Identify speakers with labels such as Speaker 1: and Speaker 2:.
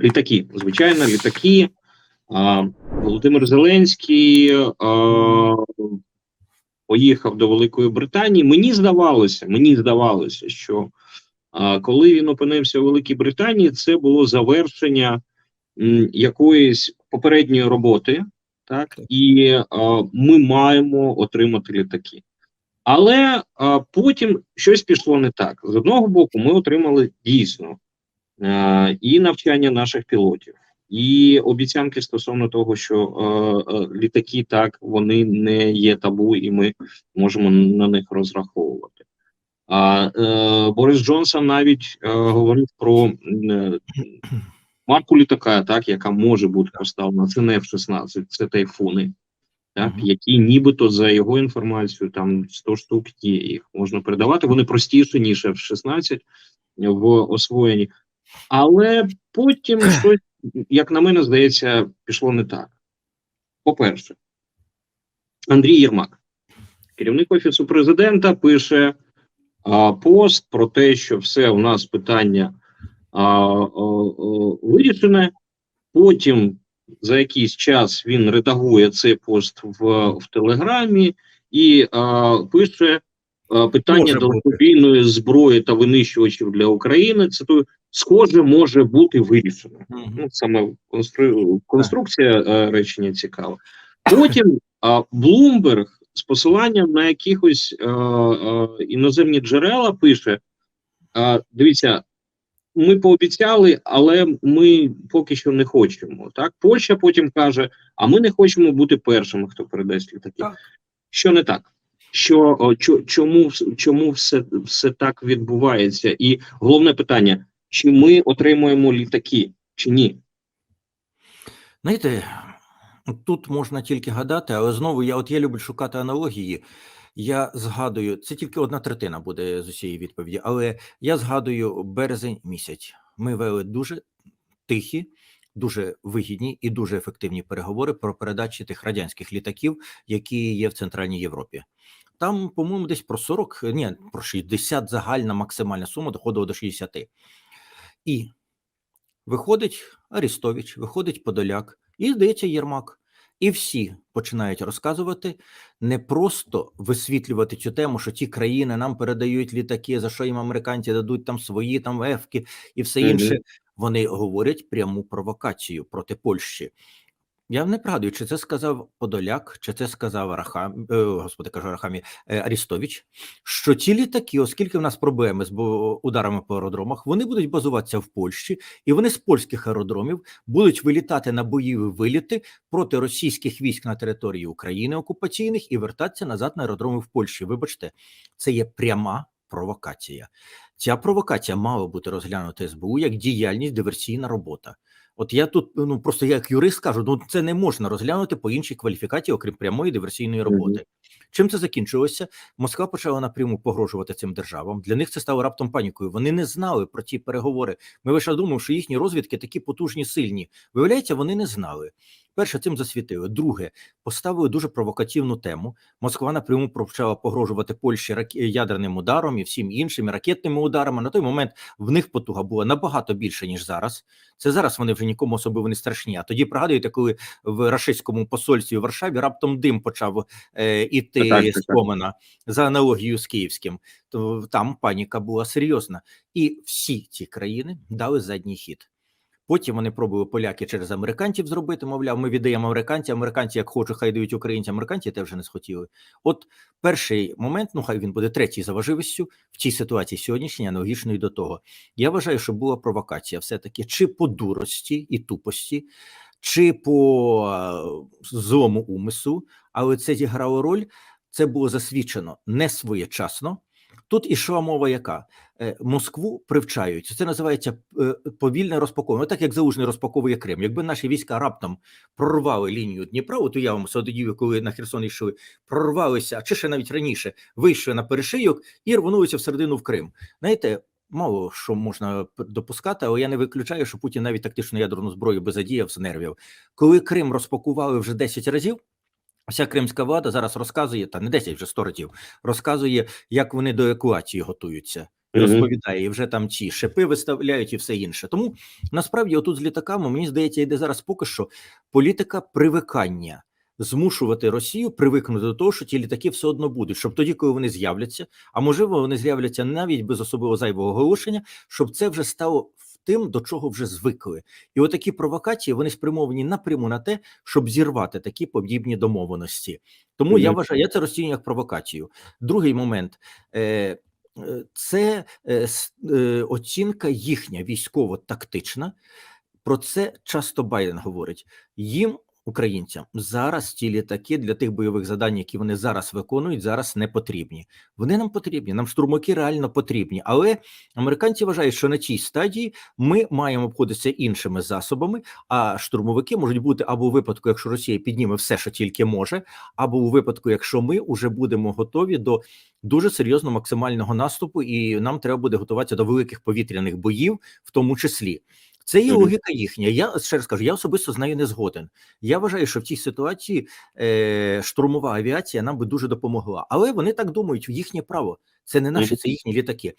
Speaker 1: літаки. Звичайно, літаки. А, Володимир Зеленський а, поїхав до Великої Британії. Мені здавалося, мені здавалося, що а, коли він опинився у Великій Британії, це було завершення м, якоїсь попередньої роботи, так і а, ми маємо отримати літаки. Але а, потім щось пішло не так. З одного боку, ми отримали дійсно і навчання наших пілотів, і обіцянки стосовно того, що е, е, літаки так вони не є табу, і ми можемо на них розраховувати. А е, Борис Джонсон навіть е, говорив про е, марку літака, так яка може бути поставлена. Це не F-16, це тайфуни. Так,
Speaker 2: Мгм.
Speaker 1: які нібито за його інформацією, там 100 штук є, їх можна передавати. Вони простіші, ніж F-16 в освоєнні. Але потім щось, як на мене, здається, пішло не так. По-перше, Андрій Єрмак, керівник офісу президента, пише а, пост про те, що все у нас питання а, а, а, вирішене. Потім за якийсь час він редагує цей пост в, в Телеграмі і а, пише питання далекобійної зброї та винищувачів для України. То схоже може бути вирішено. Ну, саме констру... конструкція е, речення цікава. Потім Блумберг з посиланням на якихось е, е, іноземні джерела пише: а, дивіться, ми пообіцяли, але ми поки що не хочемо. Так, Польща потім каже: а ми не хочемо бути першими, хто передасть літаки.
Speaker 2: Так.
Speaker 1: Що не так? Що чому, чому все, все так відбувається? І головне питання: чи ми отримуємо літаки, чи ні?
Speaker 2: Знаєте, тут можна тільки гадати, але знову я от я люблю шукати аналогії. Я згадую, це тільки одна третина буде з усієї відповіді, але я згадую березень місяць. Ми вели дуже тихі, дуже вигідні і дуже ефективні переговори про передачі тих радянських літаків, які є в Центральній Європі. Там, по-моєму, десь про 40, ні, про 60 загальна максимальна сума доходила до 60. І виходить Арістович, виходить Подоляк, і здається Єрмак. І всі починають розказувати, не просто висвітлювати цю тему, що ті країни нам передають літаки, за що їм американці дадуть там свої там ефки і все інше. Вони говорять пряму провокацію проти Польщі. Я не пригадую, чи це сказав Подоляк, чи це сказав Рахам, е, господи, кажу Рахамі е, Арістович, що ці літаки, оскільки в нас проблеми з ударами по аеродромах, вони будуть базуватися в Польщі, і вони з польських аеродромів будуть вилітати на бойові виліти проти російських військ на території України окупаційних і вертатися назад на аеродроми в Польщі. Вибачте, це є пряма провокація. Ця провокація мала бути розглянута СБУ як діяльність диверсійна робота. От я тут ну просто як юрист кажу, ну це не можна розглянути по іншій кваліфікації, окрім прямої диверсійної роботи. Чим це закінчилося? Москва почала напряму погрожувати цим державам. Для них це стало раптом панікою. Вони не знали про ті переговори. Ми лише думали, що їхні розвідки такі потужні, сильні. Виявляється, вони не знали. Перше, цим засвітили. Друге, поставили дуже провокативну тему. Москва напряму почала погрожувати Польщі рак- ядерним ударом і всім іншим і ракетними ударами. На той момент в них потуга була набагато більше ніж зараз. Це зараз вони вже нікому особливо не страшні. А тоді пригадуєте, коли в рашистському посольстві в Варшаві раптом дим почав е, іти
Speaker 1: Так, так,
Speaker 2: з. Комена за аналогією з київським. То там паніка була серйозна, і всі ці країни дали задній хід. Потім вони пробували поляки через американців зробити. Мовляв, ми віддаємо американцям. Американці, як хочуть, хай дають українцям. Американці те вже не схотіли. От перший момент, ну хай він буде третій за важливістю в цій ситуації сьогоднішній, аналогічної до того. Я вважаю, що була провокація, все таки, чи по дурості і тупості, чи по е, злому умислу, але це зіграло роль. Це було засвідчено не своєчасно. Тут ішла мова, яка Е, Москву привчають. Це називається е, повільне розпаковування. Так як Залужний розпаковує Крим. Якби наші війська раптом прорвали лінію Дніпра, от уявимо тоді, коли на Херсон йшли, прорвалися, чи ще навіть раніше вийшли на перешийок і рвонулися всередину в Крим. Знаєте, мало що можна допускати, але я не виключаю, що Путін навіть тактичну ядерну зброю би задіяв з нервів. Коли Крим розпакували вже 10 разів. Вся кримська влада зараз розказує, та не 10, вже 100 разів, розказує, як вони до евакуації готуються. Розповідає, і вже там ті шипи виставляють і все інше. Тому насправді, отут з літаками, мені здається, йде зараз поки що політика привикання. Змушувати Росію привикнути до того, що ті літаки все одно будуть, щоб тоді, коли вони з'являться, а можливо, вони з'являться навіть без особливо зайвого оголошення, щоб це вже стало тим, до чого вже звикли. І отакі провокації вони спрямовані напряму на те, щоб зірвати такі подібні домовленості. Тому я вважаю, я це розцінюю як провокацію. Другий момент. Е, е, це е, е, оцінка їхня військово-тактична. Про це часто Байден говорить. Їм, українцям, зараз ті літаки для тих бойових завдань, які вони зараз виконують, зараз не потрібні. Вони нам потрібні, нам штурмаки реально потрібні. Але американці вважають, що на цій стадії ми маємо обходитися іншими засобами, а штурмовики можуть бути або у випадку, якщо Росія підніме все, що тільки може, або у випадку, якщо ми вже будемо готові до дуже серйозного максимального наступу, і нам треба буде готуватися до великих повітряних боїв, в тому числі. Це є логіка їхня. Я ще раз кажу, я особисто з нею не згоден. Я вважаю, що в цій ситуації е, штурмова авіація нам би дуже допомогла. Але вони так думають, їхнє право. Це не наші, це їхні літаки.